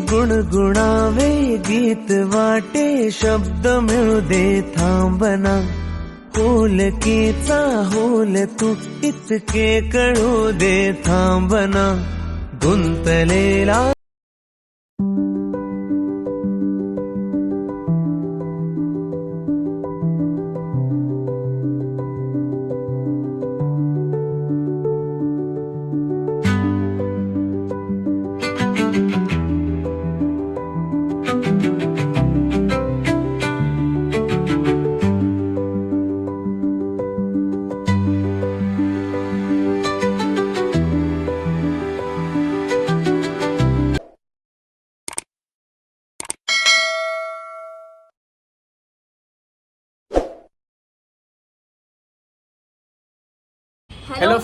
गुणगुणावे गीत वाटे शब्द मिळू दे थांबना. होलकीचा होल तू इतके कळू दे थांबना. गुंतलेला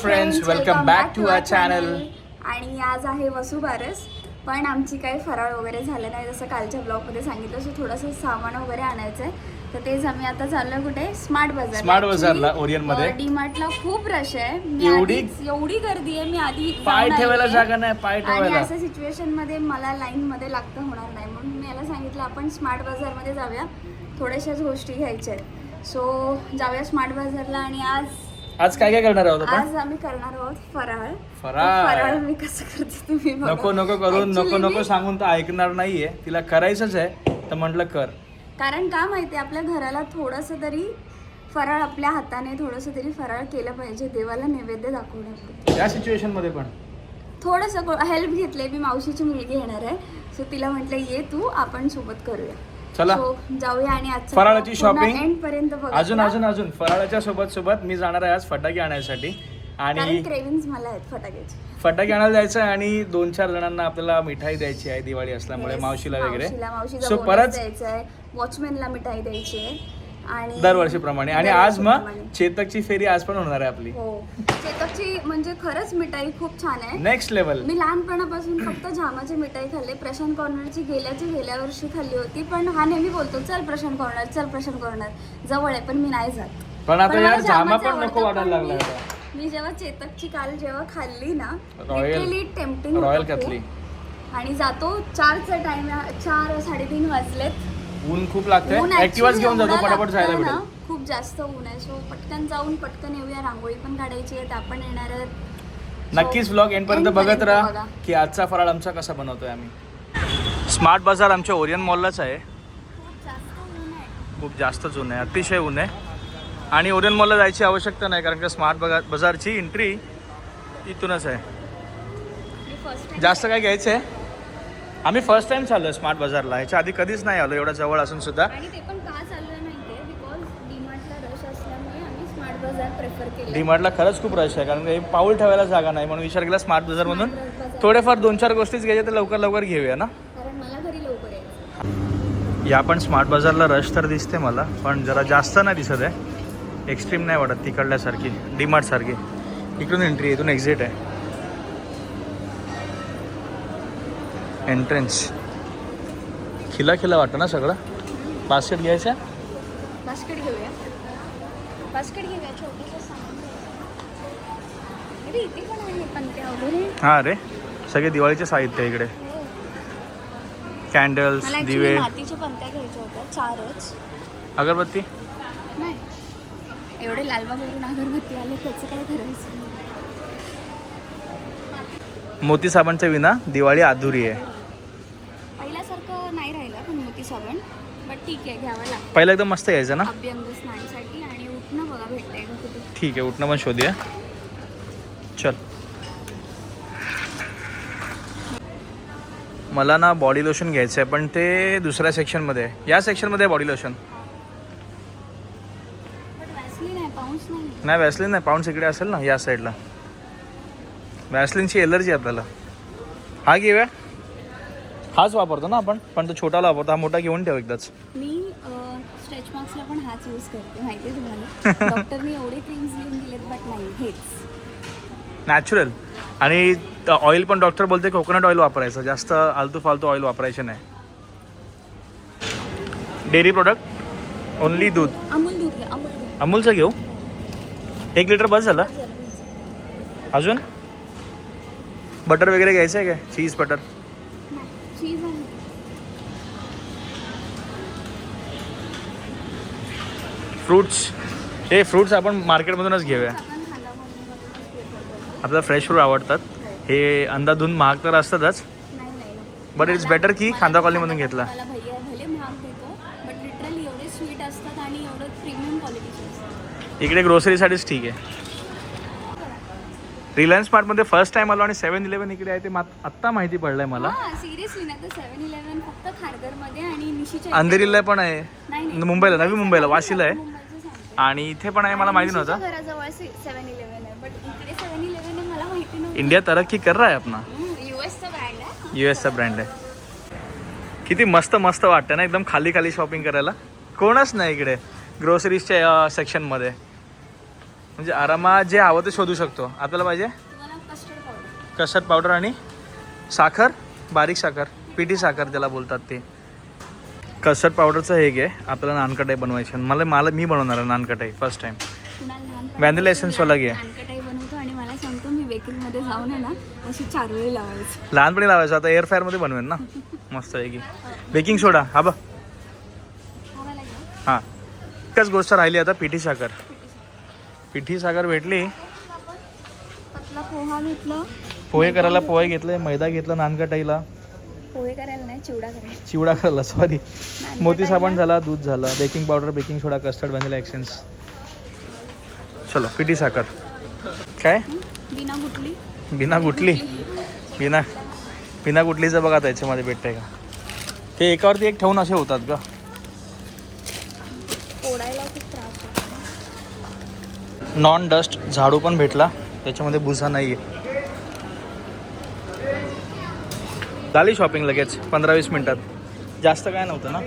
Friends, welcome back to our channel. आणि आज आहे वसुबारस पण आमची काही फराळ वगैरे झालं नाही. जसं कालच्या ब्लॉगमध्ये सांगितलं सो थोडंसं सामान वगैरे आणायचं आहे तर तेच आम्ही आता चाललोय कुठे? स्मार्ट बाजार Smart बाजारला, ओरियनमध्ये. डी मार्टला खूप रश आहे. मी एवढी? एवढी गर्दी आहे मी आधी पाय ठेवायला. जागा नाही पाय आणि ठेवायला. अशा सिच्युएशनमध्ये मला लाईन मध्ये लागतं होणार नाही. म्हणून मी याला सांगितलं आपण स्मार्ट बाजारमध्ये जाऊया. थोड्याशाच गोष्टी घ्यायच्या आहेत. सो जाऊया स्मार्ट बाजारला आणि आज आज काय काय करणार आहोत आपण? आज आम्ही करणार आहोत फराळ. फराळ. फराळ मी कसं करते तुम्ही बघा. नको नको करून नको Actually नको मी- सांगून तर ऐकणार नाहीये. तिला करायचंच आहे तर म्हटलं कर. कारण का माहिती आपल्या घराला थोडंसं तरी फराळ आपल्या हाताने थोडंसं तरी फराळ केलं पाहिजे देवाला नैवेद्य दाखवण्यापुरतं या सिच्युएशनमध्ये पण. थोडंसं हेल्प घेतले मी मावशीची मुलगी येणार आहे. सो तिला म्हटलं ये तू आपण सोबत करूया. चला. So, जाऊया आणि फराळाची पर्यंत बघा अजून अजून अजून. फराळाच्या सोबत सोबत मी जाणार आहे आज फटाके आणायसाठी. आणि क्रेविंग्स मला आहेत फटाक्याची. फटाके आणायला जायचं आणि दोन चार जणांना आपल्याला मिठाई द्यायची आहे दिवाळी असल्यामुळे मावशीला वगैरे. सो परत वॉचमॅनला मिठाई द्यायची आहे. आणि दरवर्षीप्रमाणे. आणि आज मग दरवर्षीप्रमाणे. चेतकची फेरी आज पण होणार आहे आपली. हो. चेतकची म्हणजे खरंच मिठाई खूप छान आहे. नेक्स्ट लेवल मी लहानपणापासून फक्त जामाची मिठाई खाल्ली प्रशांत कॉर्नरची गेल्याची गेल्या वर्षी खाल्ली होती पण हा नेहमी बोलतो चल प्रशांत कॉर्नर चल प्रशांत कॉर्नर जवळ आहे पण मी नाही जात. पण आता यार मला जामा जामाचं पण नको वाटायला पण मी- आता. मी जेव्हा चेतकची काल जेव्हा खाल्ली ना Royal- टेम्पटिंग रॉयल कॅथली आणि जातो चारचा टाइम चार साडेतीन वाजलेत. ऊन खूप लागतंय. ऍक्टिव्हाच घेऊन जातो पटापट जायला भेटेल खूप जास्त ऊन आहे. सो पटकन जाऊन पटकन येऊया. रांगोळी पण काढायची आहे त्या पण येणार आहेत. नक्कीच ब्लॉग एंड पर्यंत end बघत राहा. की आजचा फराळ आमचा कसा बनवतोय आम्ही. स्मार्ट बाजार आमच्या ओरियन मॉललाच आहे. खूप जास्तच ऊन आहे. अतिशय ऊन आहे आणि ओरियन मॉलला जायची आवश्यकता नाही कारण का स्मार्ट बाजारची एंट्री इथूनच आहे. जास्त काय घ्यायचं आहे आम्ही फर्स्ट टाइम चाललो आहे स्मार्ट बाजारला ह्याच्या आधी कधीच नाही आलो एवढ्या जवळ असून सुद्धा. आणि ते पण का चाललं माहितीये बिकॉज डीमार्टला रश असल्यामुळे आम्ही स्मार्ट बाजार प्रेफर केलं. डीमार्टला खरंच खूप रश आहे कारण हे पाऊल ठेवायला जागा नाही म्हणून विचार केला स्मार्ट बाजारमधून. थोडेफार दोन चार गोष्टीच घ्यायच्या तर लवकर लवकर घेऊया ना? कारण मला घरी लवकर यायचं. या पण स्मार्ट बाजारला रश तर दिसते मला पण जरा जास्त नाही दिसत आहे. एक्स्ट्रीम नाही वाटत तिकडल्यासारखी डीमार्ट सारखी. इकडून एंट्री आहे इथून एक्झिट आहे. एंट्रन्स खिला खिला वाटतं ना सगळं? बास्केट घ्यायचं? बास्केट घेऊया. बास्केट घेऊया छोटंसं हां रे. सगळे दिवाळीचे साहित्य इकडे. कॅन्डल्स मला दिवे. ऍक्च्युली मातीच्या पंत्या घ्यायच्या होत्या चारच. अगरबत्ती? नाही. एवढे लालबागवरून अगरबत्ती आले त्याचं काय करायचं? मोती साबणच्या विना दिवाळी अधुरी आहे. पहिल्यासारखं नाही राहिलं साबण बट ठीक आहे घ्यावं लागतं. पहिला एकदम मस्त यायचं ना? अभ्यंग स्नानसाठी आणि उठणं बघा भेटतंय कुठे. ठीक आहे उठणं पण शोधूया. चल. मला ना बॉडी लोशन घ्यायचं आहे पण ते दुसऱ्या सेक्शनमध्ये आहे. या सेक्शनमध्ये बॉडी लोशन नाही. वॅसलिन नाही पाऊंड इकडे असेल ना या साईडला वॅसलिनची एलर्जी आपल्याला. हा घेऊया हाच वापरतो ना आपण? पण तो छोटाला वापरतो. हा मोठा घेऊन ठेव एकदाच. मी स्ट्रेच मार्क्सला पण हाच यूज करते. माहिती आहे तुम्हाला? डॉक्टरनी एवढे क्रीम्स लिहून दिलेत बट नाही हेच. नॅचरल आणि ऑइल पण डॉक्टर बोलते कोकोनट ऑइल वापरायचं. जास्त आलतू फालतू ऑइल वापरायचे नाही. डेअरी प्रोडक्ट ओनली दूध. अमूल दूध घ्या अमूल दूध. अमूलचं घेऊ? एक लिटर बस झालं? अजून? बटर वगैरे घ्यायचं आहे काय? चीज बटर नाही चीज आहे फ्रुट्स हे फ्रुट्स आपण मार्केटमधूनच घेऊया. आपल्याला फ्रेश फ्रूट आवडतात. हे अंदाधून महाग तर असतातच. It's मला- better की खांदा कॉलनीमधून घेतला. बट इकडे ग्रोसरीसाठीच ठीक आहे. रिलायन्स मार्टमध्ये फर्स्ट टाइम आलो आणि सेवन इलेवन इकडे आहे ते मात- आत्ता माहिती पडलंय मला. सिरियसली ना तर सेवन इलेव्हन फक्त खारघरमध्ये आणि निशीच्या अंधेरीला पण आहे. मुंबईला नवी मुंबईला वाशीला आहे. आणि इथे पण आहे मला माहिती नव्हतं. घराजवळ सेवन इलेव्हन आहे बट इकडे सेवन इलेव्हन आहे मला माहिती नव्हतं. इंडिया तरक्की कर रहा है अपना. युएसचा ब्रँड आहे. ब्रँड आहे. किती मस्त मस्त वाटतं ना एकदम खाली खाली शॉपिंग करायला. कोणच नाही इकडे ग्रोसरीजच्या सेक्शनमध्ये म्हणजे आरामात जे हवं ते शोधू शकतो. आपल्याला पाहिजे? कस्टर्ड पावडर कस्टर्ड पावडर आणि साखर बारीक साखर पिठी साखर ज्याला बोलतात ते. कस्टर्ड पावडरचं हे घे. आपल्याला नानकटाई बनवायची आहे. मला मला मी बनवणार आहे नानकटाई फर्स्ट टाइम कुणाला लहानपणी Vanilla essence वाला घे. नानकटाई बनवतो आणि मला सांगतो मी बेकरीमध्ये जाऊन आहे ना अशी चार वेळी लावायची. लहानपणी लावायचं. आता एअर फ्रायरमध्ये बनवेन ना. मस्त आहे की. बेकिंग सोडा हा बघ. हां. एकच गोष्ट राहिली आता पिठी साखर. पिठी साखर. भेटली. पतला पोहा घेतलं पोहे करायला पोहे घेतले मैदा घेतला नानकटाईला. पोहे करायला नाही चिवडा करायला. चिवडा करायला सॉरी मोती साबण झाला दूध झाला baking powder baking soda custard vanilla essence चलो पिठी साखर. काय? बिना गुटली बिना गुटली बिना बिना गुटलीचं बघा त्याच्यामध्ये भेटतंय का? ते एकावरती एक ठेवून असे होतात का नॉन डस्ट झाडू पण भेटला त्याच्यामध्ये भुसा नाही आहे झाली शॉपिंग लगेच पंधरा वीस मिनिटात. जास्त काय नव्हतं ना?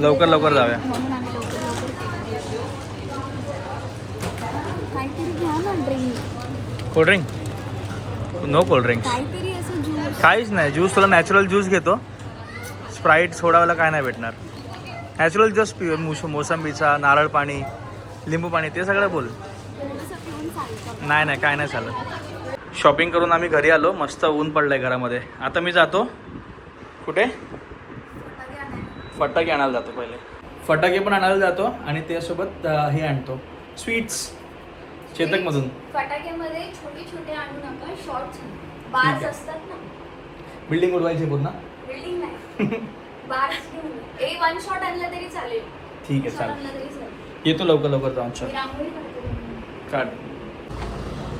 लवकर लवकर जाऊया. ना कोल्ड्रिंक नो ज्यूस काहीच नाही ज्यूस तुला नॅचरल ज्यूस घेतो. स्प्राईट सोडावाला काय नाही भेटणार. नॅचरल ज्यूस पि मोस मोसंबीचा नारळ पाणी लिंबू पाणी ते सगळं बोल. नाही नाही काय नाही चालत. शॉपिंग करून आम्ही घरी आलो. मस्त ऊन पडलंय घरामध्ये. आता मी जातो. कुठे? फटाके आणायला जातो पहिले. फटाके पण आणायला जातो आणि त्यासोबत हे आणतो. स्वीट्स. चेतकमधून. फटाक्यामध्ये छोटे छोटे आणू नका. शॉर्ट्स बार्स आहे. असतात ना. बिल्डिंग उडवायची पूर्ण? बिल्डिंग नाही. बार्स घेऊन ए वन शॉट आणला तरी चालेल. ठीक आहे चालेल. येतो लवकर लवकर जाऊन. काढते. काढ.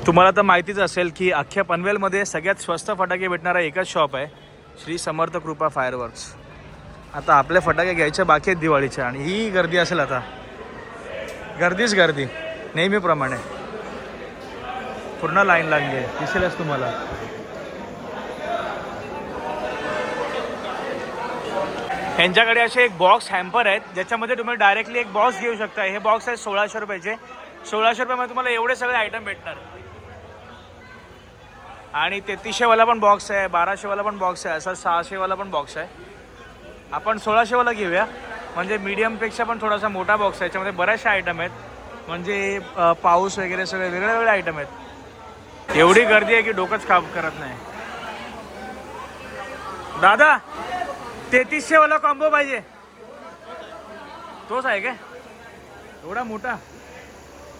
तुम्हाला तर माहितीच असेल की अख्ख्या पनवेलमध्ये सगळ्यात स्वस्त फटाके भेटणारा एकच शॉप आहे. श्री समर्थ कृपा फायरवर्क्स आता आपले फटाके घ्यायचे बाकी आहेत दिवाळीच्या आणि ही गर्दी असेल आता. गर्दीच गर्दी नेहमीप्रमाणे. पूर्ण लाईन लागली आहे दिसेलच तुम्हाला. यांच्याकडे असे एक बॉक्स हॅम्पर आहेत ज्याच्यामध्ये तुम्ही डायरेक्टली एक बॉक्स घेऊ शकता. हे बॉक्स आहे सोळाशे रुपयाचे. सोळाशे रुपयामध्ये तुम्हाला एवढे सगळे आयटम भेटणार. आणि तेहतीसशेवाला पण बॉक्स आहे बाराशेवाला पण बॉक्स आहे असा सहाशेवाला पण बॉक्स आहे. आपण सोळाशेवाला घेऊया. म्हणजे मीडियमपेक्षा पण थोडासा मोठा बॉक्स आहे. याच्यामध्ये बऱ्याचशा आयटम आहेत. म्हणजे पाऊस वगैरे सगळे वेगळे वेगळे आयटम आहेत. एवढी गर्दी आहे की डोकंच काम करत नाही. दादा तेहतीसशेवाला कॉम्बो पाहिजे. तोच आहे का? एवढा मोठा.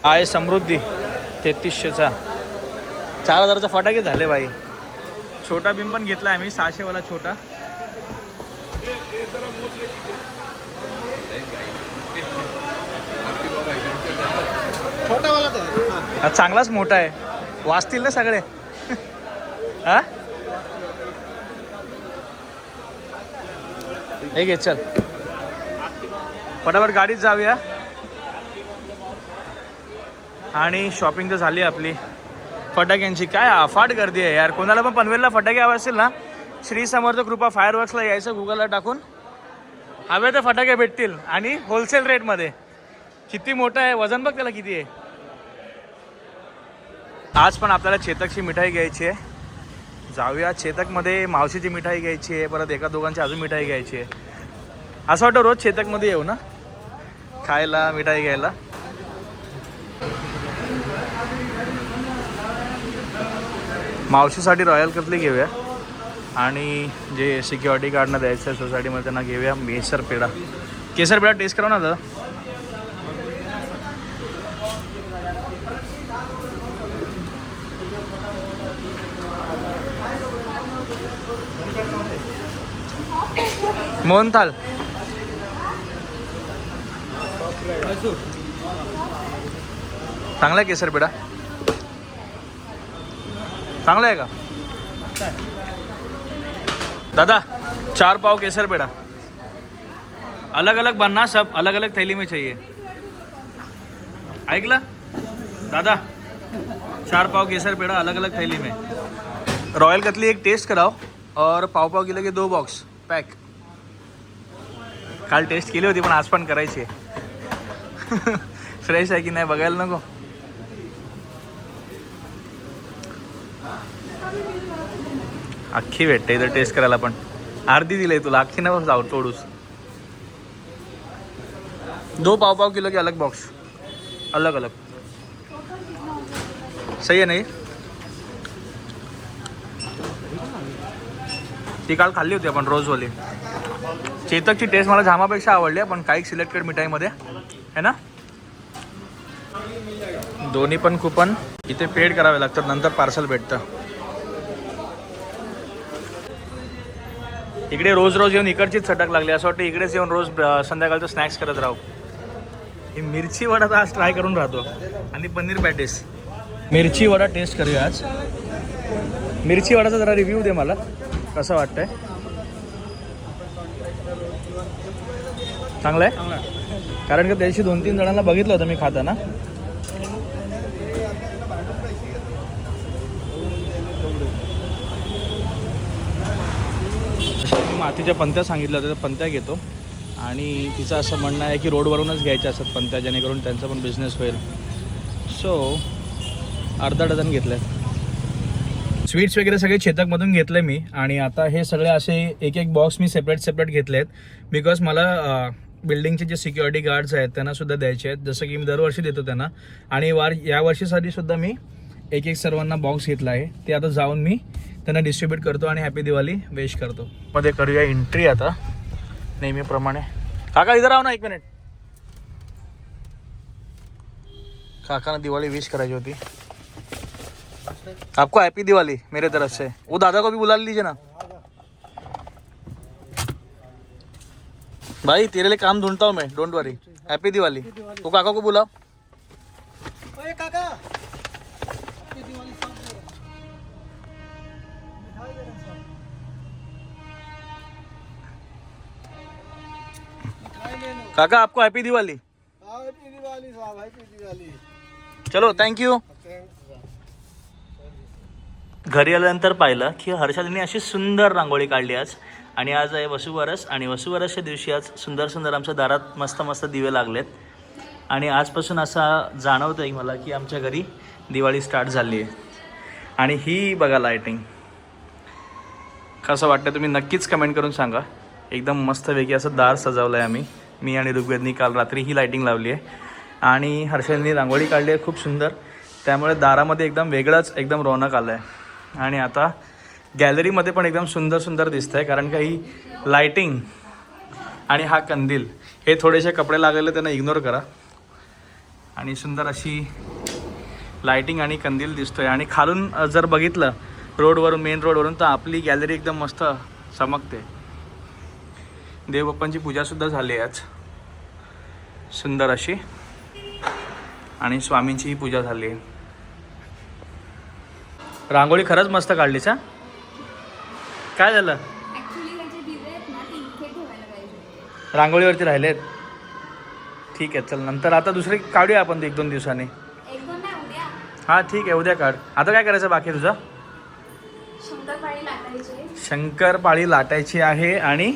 आहे समृद्धी तेहतीसशेचा. चार हजाराचा फटाके झाले बाई छोटा बिम पण घेतला आम्ही सहाशे वाला छोटा. हा चांगलाच मोठा आहे. वाचतील ना सगळे. हा? हे घे चल. फटाफट गाडीत जाऊया. आणि शॉपिंग तर झाली आपली. फटाक्यांची काय अफाट गर्दी आहे यार. कोणाला पण पनवेलला फटाके हवे असतील ना श्री समर्थ कृपा फायरवर्क्सला यायचं गुगलला टाकून. हवे तर फटाके भेटतील आणि होलसेल रेटमध्ये किती मोठं आहे? वजन बघ त्याला किती आहे. आज पण आपल्याला चेतकची मिठाई घ्यायची आहे. जाऊया चेतकमध्ये मावशीची मिठाई घ्यायची आहे परत एका दोघांची अजून मिठाई घ्यायची आहे. असं वाटतं रोज चेतकमध्ये येऊ ना? खायला मिठाई घ्यायला. मावशीसाठी रॉयल कतली घेऊया. आणि जे सिक्युरिटी गार्डनं द्यायचं आहे सोसायटीमध्ये त्यांना घेऊया. केसर पेढा. केसर पेढा टेस्ट करा ना दादा मोहनथाल. चांगला आहे केसर पेढा. चांगलं आहे का? दादा चार पाव केसर पेड़ा अलग अलग बनना सब अलग अलग थैली में चाहिए. ऐकलं? दादा चार पाव केसर पेड़ा अलग अलग थैली में. रॉयल कतली एक टेस्ट कराओ और पाव पाव किलो के दो बॉक्स पॅक काल टेस्ट केली होती पण आज पण करायची आहे. फ्रेश आहे की नाही बघायला नको. अख्खी भेटते इथं टेस्ट करायला पण. अर्धी दिली तुला अख्खी ना जाऊ तोडूस दो पाव पाव किलो की अलग बॉक्स अलग अलग. सही आहे नाही ती काल खाल्ली होती आपण रोजवाली चेतकची टेस्ट मला झामापेक्षा आवडली पण काही सिलेक्टेड मिठाईमध्ये. है ना? दोन्ही पण कुपन इथे पेड करावे लागतात नंतर पार्सल भेटतं. इकडे रोज रोज येऊन इकडचीच चटक लागली. असं वाटतं इकडेच येऊन रोज संध्याकाळचं स्नॅक्स करत राहू. ही मिरची वडा तर आज ट्राय करून राहतो. आणि पनीर पॅटीस मिरची वडा टेस्ट करूया आज. मिरची वडाचा जरा रिव्ह्यू दे मला. कसं वाटतंय? चांगलं आहे? कारण की त्या दिवशी दोन तीन जणांना बघितलं होतं मी खाताना. मी पंत्या सांगितल्या होत्या त्या पंत्या घेतो. आणि तिचं असं म्हणणं आहे की रोडवरूनच घ्यायच्या असतात पंत्या जेणेकरून त्यांचा पण बिझनेस होईल. सो अर्धा डझन घेतले स्वीट्स वगैरे सगळे चेतकमधून घेतले मी. आणि आता हे सगळे असे एक एक बॉक्स मी सेपरेट सेपरेट घेतले आहेत बिकॉज मला बिल्डिंगचे जे सिक्युरिटी गार्ड्स आहेत त्यांना सुद्धा द्यायचे आहेत. जसं की मी दरवर्षी देतो त्यांना. आणि वार या वर्षीसाठी सुद्धा मी एक एक सर्वांना बॉक्स घेतला आहे. ते आता जाऊन मी त्यांना डिस्ट्रीब्यूट करतो आणि हॅपी दिवाळी विश करतो. मध्ये करूया एंट्री आता. नेहमीप्रमाणे. काका इधर आहो ना एक मिनिट काकांना दिवाळी विश करायची होती. आपको हैप्पी दिवाली मेरे तरफ से. वो दादा को भी बुला लीजिए ना. भाई तेरे लिए काम ढूंढता हूँ मैं डोंट वरी हैप्पी दिवाली वो काका को बुलाओ. काका! काका आपको हैप्पी दिवाली. दिवाली चलो थँक्यू घरी आल्यानंतर पाहिलं की हर्षालीने अशी सुंदर रांगोळी काढली आज. आणि आज आहे वसुवरस. आणि वसुवरसच्या दिवशी आज सुंदर सुंदर आमच्या दारात मस्त मस्त दिवे लागलेत. आणि आजपासून असा जाणवतं आहे मला की आमच्या घरी दिवाळी स्टार्ट झाली आहे आणि ही बघा लायटिंग कसं वाटतं तुम्ही नक्कीच कमेंट करून सांगा. एकदम मस्तपैकी असं दार सजवलं आहे आम्ही. मी आणि ऋग्वेदनी काल रात्री ही लायटिंग लावली आहे आणि हर्षलनी रांगोळी काढली आहे खूप सुंदर. त्यामुळे दारामध्ये एकदम वेगळंच एकदम रौनक आलं आहे आणि आता गॅलरीमध्ये पण एकदम सुंदर सुंदर दिसतं आहे कारण का ही लायटिंग आणि हा कंदील हे थोडेसे कपडे लागलेले त्यांना इग्नोर करा. आणि सुंदर अशी लायटिंग आणि कंदील दिसतोय. आणि खालून जर बघितलं रोडवरून मेन रोडवरून तर आपली गॅलरी एकदम मस्त चमकते. देवबाप्पांची पूजासुद्धा झाली आहे आज. सुंदर अशी. आणि स्वामींचीही पूजा झाली. आहे रांगोळी खरंच मस्त काढलीस हा? काय झालं? रांगोळीवरती राहिलेत? ठीक आहे चल. नंतर आता दुसरी काढूया आपण एक दोन दिवसांनी. हां ठीक आहे उद्या काढ. आता काय करायचं बाकी तुझं? शंकरपाळी लाटायची आहे आणि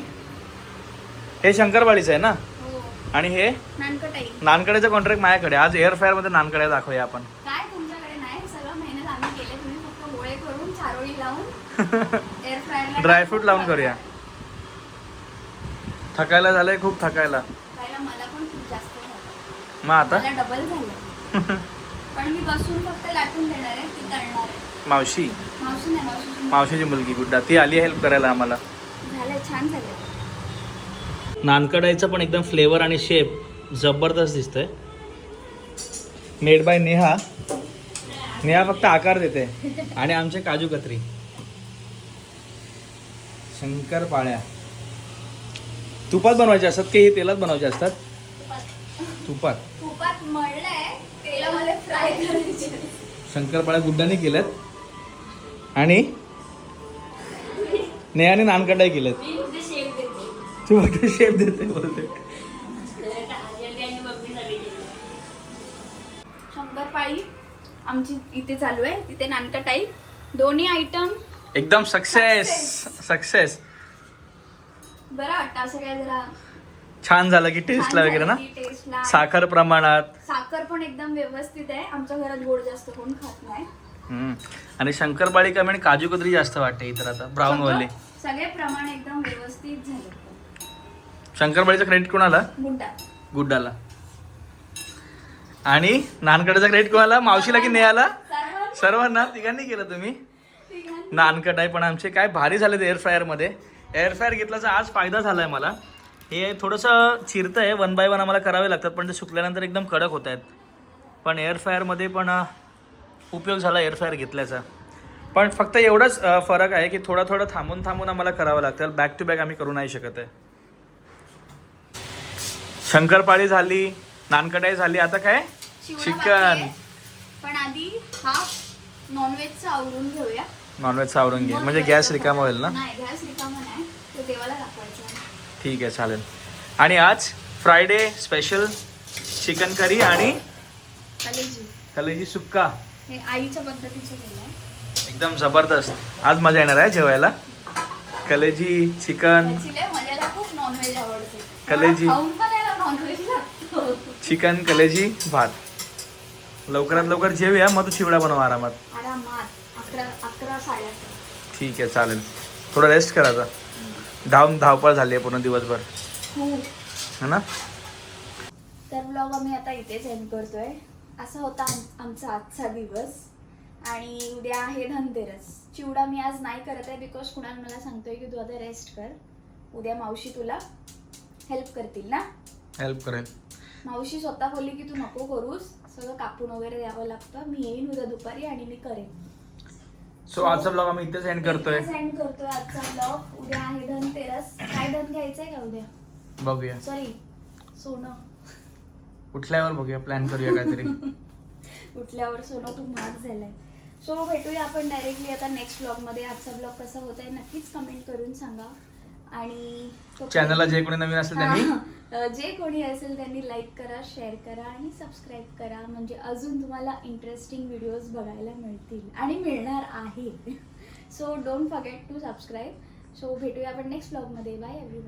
हे शंकरपाळीचं आहे ना? हो. आणि हे? नानकटाई. नानकड्याचं कॉन्ट्रॅक्ट माझ्याकडे आज एअर फायरमध्ये नानकड्या दाखवूया आपण. काय तुमच्याकडे नाही? सगळं मेहनत आम्ही केले. तुम्ही फक्त गोळे करून चारोळी लावून एअर फ्रायरला ड्रायफ्रूट लावून करूया. थकायला झालंय खूप थकायला. खायला मला पण खूप जास्त झालं. मग आता? मला डबल झालं. पण मी बसून फक्त लाटून देणार आहे ती तळणार आहे. मावशी? मावशी नाही मावशी मावशीची मुलगी गुड्डा. ती आली हेल्प करायला आम्हाला. झालं छान झालं नानकडाईचा पण एकदम फ्लेवर आणि शेप जबरदस्त दिसतोय. Made by Neha. नेहा फक्त आकार देते. आणि आमचे काजू कतरी. शंकर पाळ्या. तुपात बनवायचे असतात की हे तेलात बनवायचे असतात? तुपात. तुपात मळलंय तेलामध्ये फ्राय करायचे. शंकरपाळ्या गुड्डाने केल्यात. आणि नेहाने नानकडाई केल्यात. तू फक्त शेप देते बोलते शंकरपाळी आमची इथे चालू आहे. तिथे नानकटाई दोन्ही आयटम एकदम सक्सेस सक्सेस बरं वाटतं असं काय जरा? छान झालं की टेस्टला वगैरे ना? टेस्टला साखर प्रमाणात. साखर पण एकदम व्यवस्थित आहे. आमच्या घरात गोड जास्त कोण खात नाही. हम्म. आणि शंकरपाळी कमी आणि काजू कतरी जास्त वाटते इतर आता. ब्राऊन वाले. सगळं- सगळे प्रमाण एकदम व्यवस्थित झाले. शंकरपाळीचं क्रेडिट कोणाला? गुंडा गुड्डाला. आणि नानकड्याचा क्रेडिट कोणाला? मावशीला की नेहाला? सर्वांना. सर्वांना. तिघांनी केलं तुम्ही? तिघांना. नानकटाई पण आमचे. काय भारी झाले एअर फ्रायरमध्ये एअर फ्रायर घेतल्याचा आज फायदा झाला आहे मला. हे थोडंसं चिरतं आहे वन बाय वन आम्हाला करावे लागतात पण ते सुकल्यानंतर एकदम कडक होत आहेत. पण एअर फ्रायरमध्ये पण उपयोग झाला एअर फ्रायर घेतल्याचा. पण फक्त एवढंच फरक आहे की थोडा थोडं थांबून थांबून आम्हाला करावं लागतं. बॅक टू बॅक आम्ही करू नाही शकत आहे. शंकरपाळी झाली नानकटाई झाली आता काय? चिकन. पण आधी हा नॉनव्हेजचा आवरून घेऊया. नॉनव्हेज आवरून घे. म्हणजे गॅस रिकामा होईल ना? नाही गॅस रिकामा नाही. तो देवाला दाखवायचा ठीक आहे चालेल. आणि आज फ्रायडे स्पेशल चिकन करी आणि कलेजी. कलेजी सुक्का. आईच्या पद्धतीचं एकदम जबरदस्त. आज मजा येणार आहे जेवायला. कलेजी चिकन. नॉनव्हेज कलेजी. मला खाऊन पण यायला नॉनव्हेज लागतो चिकन कलेजी भात. लवकरात लवकर जेवूया मग तू चिवडा बनव आरामात. ठीक आहे चालेल. थोडं रेस्ट करायचा धाव धावपळ झाली आहे पूर्ण दिवसभर. खूप है ना? तर ब्लॉग आम्ही आता इथेच एंड करतोय. असा होता आम- आमचा आजचा दिवस. आणि उद्या आहे धनतेरस. चिवडा मी आज नाही करत आहे बिकॉज कुणाल मला सांगतोय की तू आता रेस्ट कर. उद्या मावशी तुला हेल्प करतील ना? हेल्प करेल. मावशी स्वतः बोलली की तू नको करूस. सगळं कापून वगैरे द्यावं लागतं. मी येईन उद्या दुपारी आणि मी करेन. सो आजचा ब्लॉग आम्ही इथेच एंड करतोय. एंड करतोय आजचा ब्लॉग उद्या आहे धनतेरस काय धन घ्यायचंय का उद्या? बघूया. सॉरी सोनं. उठल्यावर बघूया. प्लॅन करूया काहीतरी. उठल्यावर सोनं खूप महाग झालंय. सो भेटूया आपण डायरेक्टली आता नेक्स्ट ब्लॉगमध्ये आजचा ब्लॉग कसा होत आहे नक्कीच कमेंट करून सांगा. आणि तो- चॅनलला जे कोणी नवीन असेल त्यांनी हा, जे कोणी असेल त्यांनी लाईक करा शेअर करा आणि सबस्क्राईब करा. म्हणजे अजून तुम्हाला इंटरेस्टिंग व्हिडिओज बघायला मिळतील आणि मिळणार आहे so don't forget to subscribe so भेटूया आपण नेक्स्ट ब्लॉगमध्ये बाय एव्हरी